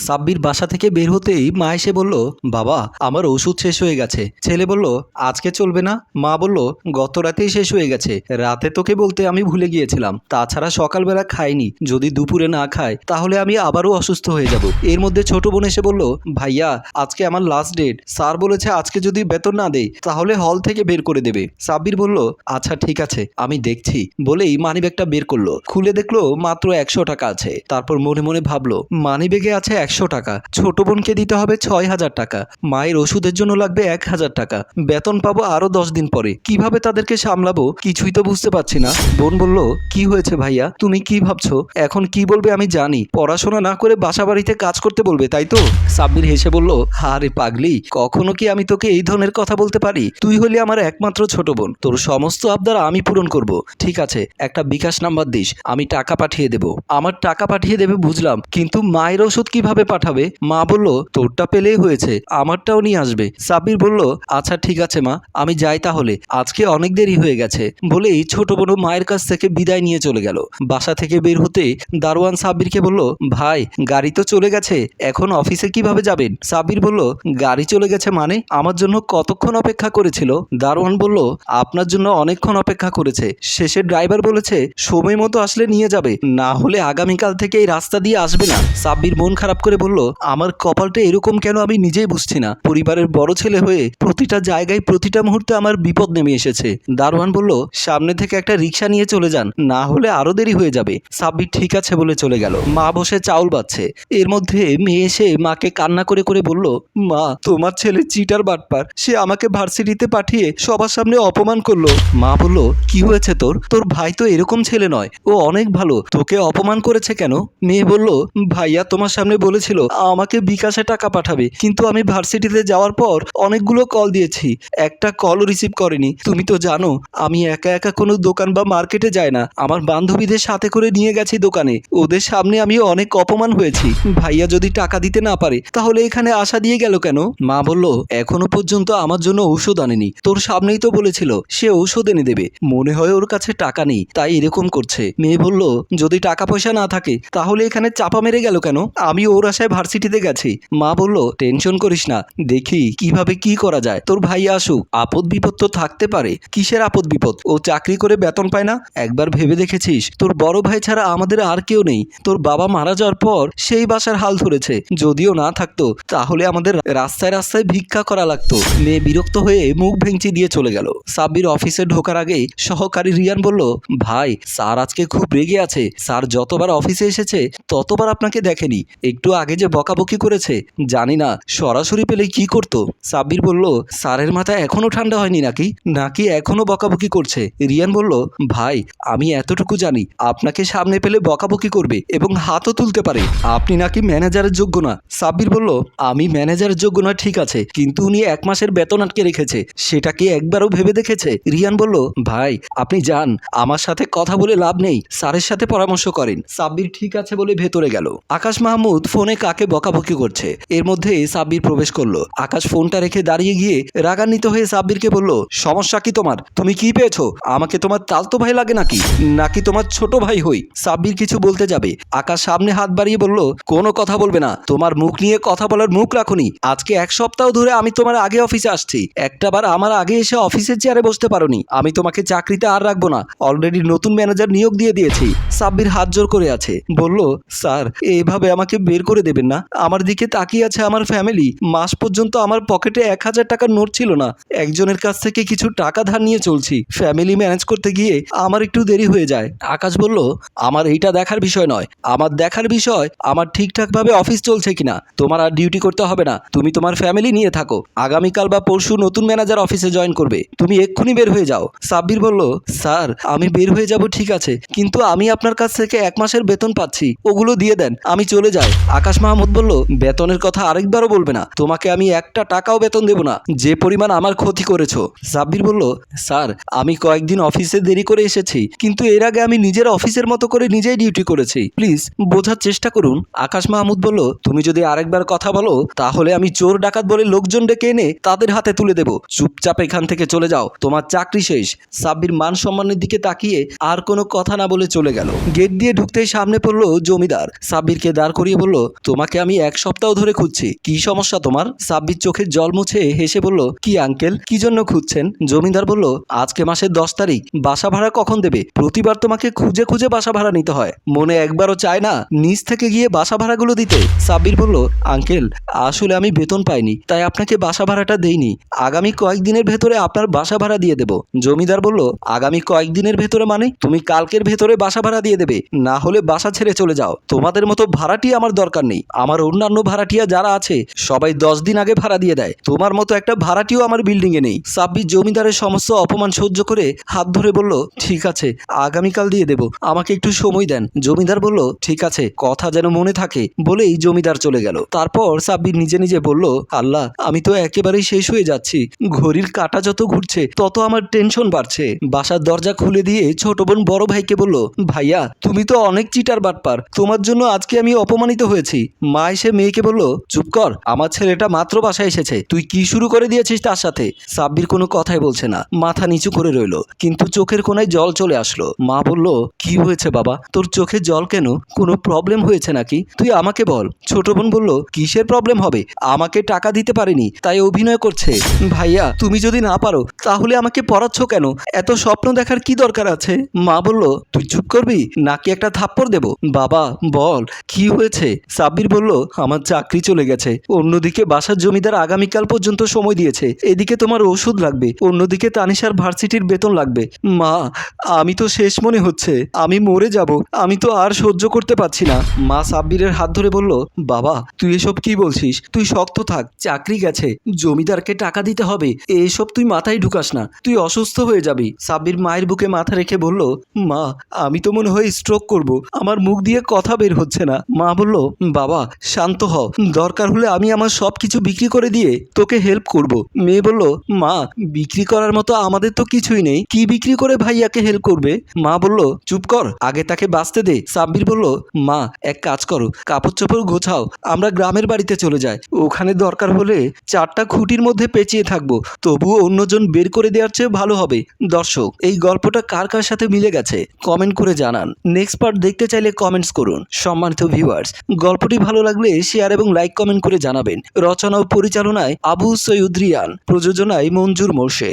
সাব্বির বাসা থেকে বের হতেই মা এসে বলল, বাবা, আমার ওষুধ শেষ হয়ে গেছে। ছেলে বলল, আজকে চলবে না। মা বলল, গত রাতেই শেষ হয়ে গেছে। রাতে তোকে বলতে আমি ভুলে গিয়েছিলাম। তাছাড়া সকালবেলা খাইনি। যদি দুপুরে না খায় তাহলে আমি আবারও অসুস্থ হয়ে যাব। এর মধ্যে ছোট বোন এসে বলল, ভাইয়া, আজকে আমার লাস্ট ডেট স্যার বলেছে আজকে যদি বেতন না দেয় তাহলে হল থেকে বের করে দেবে। সাব্বির বলল আচ্ছা ঠিক আছে, আমি দেখছি। বলেই মানিব্যাগটা বের করল। খুলে দেখল মাত্র একশো টাকা আছে। তারপর মনে মনে ভাবলো, মানিব্যাগে আছে একশো টাকা। ছোট বোনকে দিতে হবে ছয় হাজার টাকা। মায়ের ওষুধের জন্য লাগবে এক হাজার টাকা। বেতন পাবো আরও দশ দিন পরে। কীভাবে তাদেরকে সামলাবো? কিছুই তো বুঝতে পারছি না। বোন বলল, কি হয়েছে ভাইয়া? তুমি কি ভাবছ? এখন কি বলবে আমি জানি। পড়াশোনা না করে বাসা বাড়িতে কাজ করতে বলবে, তাই তো? সাব্বির হেসে বলল, আরে পাগলি, কখনো কি আমি তোকে এই ধরনের কথা বলতে পারি? তুই হলি আমার একমাত্র ছোট বোন। তোর সমস্ত আবদার আমি পূরণ করব। ঠিক আছে, একটা বিকাশ নাম্বার দিস। আমি টাকা পাঠিয়ে দেব। আমার টাকা পাঠিয়ে দেবে বুঝলাম, কিন্তু মায়ের ওষুধ কীভাবে পাঠাবে? মা বলল, তোরটা পেলেই হয়েছে, আমারটাও নিয়ে আসবে। সাব্বির বলল আচ্ছা ঠিক আছে মা, আমি যাই তাহলে, আজকে অনেক দেরি হয়ে গেছে। বলেই ছোট বোন মায়ের কাছ থেকে বিদায় নিয়ে চলে গেল। বাসা থেকে বের হতে দারোয়ান সাব্বিরকে বলল, ভাই, গাড়ি তো চলে গেছে, এখন অফিসে কীভাবে যাবেন? সাব্বির বলল, গাড়ি চলে গেছে মানে? আমার জন্য কতক্ষণ অপেক্ষা করেছিল? দারোয়ান বলল, আপনার জন্য অনেকক্ষণ অপেক্ষা করেছে। শেষে ড্রাইভার বলেছে, সময় মতো আসলে নিয়ে যাবে, না হলে আগামীকাল থেকে এই রাস্তা দিয়ে আসবে না। সাব্বির মন খারাপ করে বলল, আমার কপালটা এরকম কেন আমি নিজেই বুঝছি না। পরিবারের বড় ছেলে হয়ে প্রতিটা জায়গায় প্রতিটা মুহূর্তে আমার বিপদ নেমে এসেছে। দারোয়ান বলল, সামনে থেকে একটা রিক্সা নিয়ে চলে যান, না হলে আরও দেরি হয়ে যাবে। সাব্বির, ঠিক আছে বলে চলে গেল। মা বসে চাউল বাচ্ছে এর মধ্যে মেয়ে এসে মাকে কান্না করে করে বলল, মা, তোমার ছেলে চিটার বাটপার। সে আমাকে ভার্সিটিতে পাঠিয়ে সবার সামনে অপমান করল। মা বলল, কি হয়েছে তোর? তোর ভাই তো এরকম ছেলে নয়। ও অনেক ভালো। তোকে অপমান করেছে কেন? মেয়ে বলল, ভাইয়া তোমার সামনে বলেছিল, আমাকে বিকাশে টাকা পাঠাবে। কিন্তু আমি ভার্সিটিতে যাওয়ার পর অনেকগুলো কল দিয়েছি। একটা কলও রিসিভ করেনি। তুমি তো জানো, আমি একা একা কোনো দোকান বা মার্কেটে যাই না। আমার বান্ধবীদের সাথে করে নিয়ে গেছি দোকানে। ওদের সামনে আমি অনেক অপমান হয়েছি। ভাইয়া যদি টাকা দিতে না পারে, তাহলে এখানে আশা দিয়ে গেল কেন? মা বলল, এখনও পর্যন্ত আমার জন্য ঔষধ আনেনি। তোর সামনেই তো বলেছিল, সে ঔষধ এনে দেবে। মনে হয় ওর কাছে টাকা নেই, তাই এরকম করছে। মেয়ে বলল, যদি টাকা পয়সা না থাকে, তাহলে এখানে চাপা মেরে গেল কেন? আমি ওর আশায় ভার্সিটিতে গেছি। মা বলল, টেনশন করিস না। দেখি কীভাবে কি করা যায়। তোর ভাই আসুক। আপদ বিপদ তো থাকতে পারে। কিসের আপদ বিপদ? ও চাকরি করে বেতন পায় না? একবার ভেবে দেখেছিস? তোর বড় ভাই ছাড়া আমাদের আর কেউ নেই। তোর বাবা মারা যাওয়ার পর সেই বাসার হাল ধরেছে। যদিও না থাকতো, তাহলে আমাদের রাস্তায় রাস্তায় ভিক্ষা করা লাগতো। মেয়ে বিরক্ত হয়ে মুখ ভেঙচি দিয়ে চলে গেল। সাব্বির অফিসে ঢোকার আগেই সহকারী রিয়ান বলল, ভাই, স্যার আজকে খুব রেগে আছে। স্যার যতবার অফিসে এসেছে, ততবার আপনাকে দেখেনি। একটু আগে যে বকাবকি করেছে, জানি না, সরাসরি পেলে কি করতো? সাব্বির বলল, স্যারের মাথা এখনও ঠান্ডা হয়নি নাকি? নাকি এখনও বকাবকি করছে? রিয়ান বলল, ভাই, আমি এতটুকু জানি, আপনাকে সামনে পেলে বকাবকি করবে এবং হাতও তুলতে পারে। আপনি নাকি ম্যানেজারের যোগ্য না? সাব্বির বলল, আমি ম্যানেজারের যোগ্য না, ঠিক আছে, কিন্তু উনি এক মাসের বেতন আটকে রেখেছে, সেটা কি একবারও ভেবে দেখেছে? রিয়ান বলল, ভাই, আপনি যান, আমার সাথে কথা বলে লাভ নেই, স্যারের সাথে পরামর্শ করেন। সাব্বির, ঠিক আছে বলে ভেতরে গেল। আকাশ মাহমুদ ফোনে কাকে বকাবকি করছে? এর মধ্যে সাব্বির প্রবেশ করল। আকাশ ফোনটা রেখে দাঁড়িয়ে গিয়ে রাগান্বিত হয়ে সাব্বিরকে বলল, সমস্যা কি তোমার? তুমি কি পেয়েছ? আমাকে তোমার তালতো ভাই লাগে নাকি? নাকি তোমার ছোট ভাই হই? সাব্বির কিছু বলতে যাবে। আকাশ সামনে হাত বাড়িয়ে বলল, কোনো কথা বলবে না। তোমার মুখ নিয়ে কথা বলার মুখ রাখুনি। আজকে এক সপ্তাহ ধরে আমি তোমার আগে অফিসে আসছি। একটাবার আমার আগে এসে অফিসের চেয়ারে বসতে পারোনি। আমি তোমাকে চাকরিতে আর রাখব না। অলরেডি নতুন ম্যানেজার নিয়োগ দিয়ে দিয়েছি। সাব্বির হাত জোর করে আছে। বলল, স্যার, এভাবে আমাকে বের করে দেবেন না। আমার দিকে তাকিয়ে আছে আমার ফ্যামিলি মাস পর্যন্ত আমার পকেটে এক হাজার টাকার নোট ছিল না। একজনের কাছ থেকে কিছু টাকা ধার নিয়ে চলছি। ফ্যামিলি ম্যানেজ করতে গিয়ে আমার একটু দেরি হয়ে যায়। আকাশ বলল, আমার এইটা দেখার বিষয় নয়। আমার দেখার বিষয়, আমার ঠিকঠাকভাবে অফিস চলছে কিনা? তোমার আর ডিউটি করতে হবে না। তুমি তোমার ফ্যামিলি নিয়ে থাকো। আগামীকাল বা পরশু নতুন ম্যানেজার অফিসে জয়েন করবে। তুমি এক্ষুনি বের হয়ে যাও। সাব্বির বলল, স্যার, আমি বের হয়ে যাব ঠিক আছে। কিন্তু আমি আপনার কাছ থেকে এক মাসের বেতন পাচ্ছি। ওগুলো দিয়ে দেন। আমি চলে যাই। আকাশ মাহমুদ বলল, বেতনের কথা আরেকবারও বলবে না। তোমাকে আমি একটা টাকাও বেতন দেব না। যে পরিমাণ আমার ক্ষতি করেছ। সাব্বির বলল, স্যার, আমি কয়েকদিন অফিসে দেরি করে এসেছি, কিন্তু এর আগে আমি নিজের অফিসের মতো করে নিজেই ডিউটি করেছি। প্লিজ, বোঝার চেষ্টা করুন। আকাশ মাহমুদ বলল, তুমি যদি আরেকবার কথা বলো, তাহলে আমি চোর ডাকাত বলে লোকজন ডেকে এনে তাদের হাতে তুলে দেব। চুপচাপ এখান থেকে চলে যাও, তোমার চাকরি শেষ। সাব্বির মান সম্মানের দিকে তাকিয়ে আর কোনো কথা না বলে চলে গেল। গেট দিয়ে ঢুকতেই সামনে পড়ল জমিদার। সাব্বিরকে দাঁড় করিয়ে বলল তোমাকে আমি এক সপ্তাহ ধরে খুঁজছি। কি সমস্যা তোমার? সাব্বির চোখের জল মুছে হেসে বলল, কি আঙ্কেল? কি জন্য খুঁজছেন? জমিদার বলল, আজকে মাসের দশ তারিখ। বাসা ভাড়া কখন দেবে? প্রতিবার তোমাকে খুঁজে খুঁজে বাসা ভাড়া নিতে হয়। মনে একবারও চায় না নিজ থেকে গিয়ে বাসা ভাড়াগুলো দিতে। সাব্বির বলল, আঙ্কেল, আসলে আমি বেতন পাইনি, তাই আপনাকে বাসা ভাড়াটা দেইনি। আগামী কয়েকদিনের ভেতরে আপনার বাসা ভাড়া দিয়ে দেব। জমিদার বলল, আগামী কয়েকদিনের ভেতরে মানে? তুমি কালকের ভেতরে বাসা ভাড়া দিয়ে দেবে। না হলে বাসা ছেড়ে চলে যাও। তোমাদের মতো ভাড়াটি আমার দরকার নেই। আমার অন্যান্য ভাড়াটিয়া যারা আছে, সবাই দশ দিন আগে ভাড়া দিয়ে দেয়। তোমার মতো একটা ভাড়াটিও আমার বিল্ডিং এ নেই। সাব্বির জমিদারের সমস্ত অপমান সহ্য করে হাত ধরে বলল, ঠিক আছে, আগামীকাল দিয়ে দেব। আমাকে একটু সময় দেন। জমিদার বলল, ঠিক আছে, কথা যেন মনে থাকে, বলেই জমিদার চলে গেল। তারপর সাব্বির নিজে নিজে বলল, আল্লাহ, আমি তো একেবারেই শেষ হয়ে যাচ্ছি। ঘড়ির কাটা যত ঘুরছে, তত আমার টেনশন বাড়ছে। বাসার দরজা খুলে দিয়ে ছোট বোন বড় ভাইকে বলল, ভাইয়া, তুমি তো অনেক চিটার বাটপার। তোমার জন্য আজকে আমি অপমানিত হয়েছি। মা এসে মেয়েকে বলল, চুপ কর, আমার ছেলেটা মাত্র বাসায় এসেছে। তুই কি শুরু করে দিয়েছিস তার সাথে? সাব্বির কোনো কথাই বলছে না, মাথা নিচু করে রইল। কিন্তু চোখের কোনায় জল চলে আসলো। মা বলল, কি হয়েছে বাবা? তোর চোখে জল কেন? কোনো প্রবলেম হয়েছে নাকি? তুই আমাকে বল। ছোট বোন বলল, কিসের প্রবলেম হবে? আমাকে টাকা দিতে পারেনি, তাই অভিনয় করছে। ভাইয়া, তুমি যদি না পারো, তাহলে আমাকে পড়াচ্ছ কেন? এত স্বপ্ন দেখার কি দরকার আছে? মা বলল, তুই চুপ করবি? নাকি একটা থাপ্পড় দেব? বাবা, বল, কি হয়েছে? সাব্বির বলল, আমার চাকরি চলে গেছে। অন্যদিকে বাসার জমিদার আগামীকাল পর্যন্ত সময় দিয়েছে। এদিকে তোমার ওষুধ লাগবে। অন্যদিকে তানিশার ভার্সিটির বেতন লাগবে। মা, আমি তো শেষ মনে হচ্ছে। আমি মরে যাব। আমি তো আর সহ্য করতে পারছি না। মা সাব্বিরের হাত ধরে বলল, বাবা, তুই এসব কি বলছিস? তুই শক্ত থাক। চাকরি গেছে। জমিদারকে টাকা দিতে হবে। এসব তুই মাথায় ঢুকাস না। তুই অসুস্থ হয়ে যাবি। সাব্বির মায়ের বুকে মাথা রেখে বলল, মা, আমি তো মনে হয় স্ট্রোক করব। আমার মুখ দিয়ে কথা বের হচ্ছে না। মা বলল বাবা, শান্ত হও। দরকার হলে আমি আমার সব কিছু বিক্রি করে দিয়ে তোকে হেল্প করব। মেয়ে বলল, মা, বিক্রি করার মতো আমাদের তো কিছুই নেই। কি বিক্রি করে ভাইয়াকে হেল্প করবে? মা বলল, চুপ কর, আগে তাকে বাঁচতে দে। সাব্বির বলল, মা, এক কাজ করো, কাপড় চোপড় গোছাও, আমরা গ্রামের বাড়িতে চলে যাই। ওখানে দরকার হলে চারটা খুঁটির মধ্যে পেঁচিয়ে থাকব। তবুও অন্যজন বের করে দেওয়ার চেয়ে ভালো হবে। দর্শক, এই গল্পটা কার কার সাথে মিলে গেছে? কমেন্ট করে জানান। নেক্সট পার্ট দেখতে চাইলে কমেন্টস করুন। সম্মানিত ভিউয়ার্স গল্পটি ভালো লাগলে শেয়ার এবং লাইক কমেন্ট করে জানাবেন। রচনা ও পরিচালনায় আবু সৈয়দ রিয়ান। প্রযোজনায় মঞ্জুর মোর্শে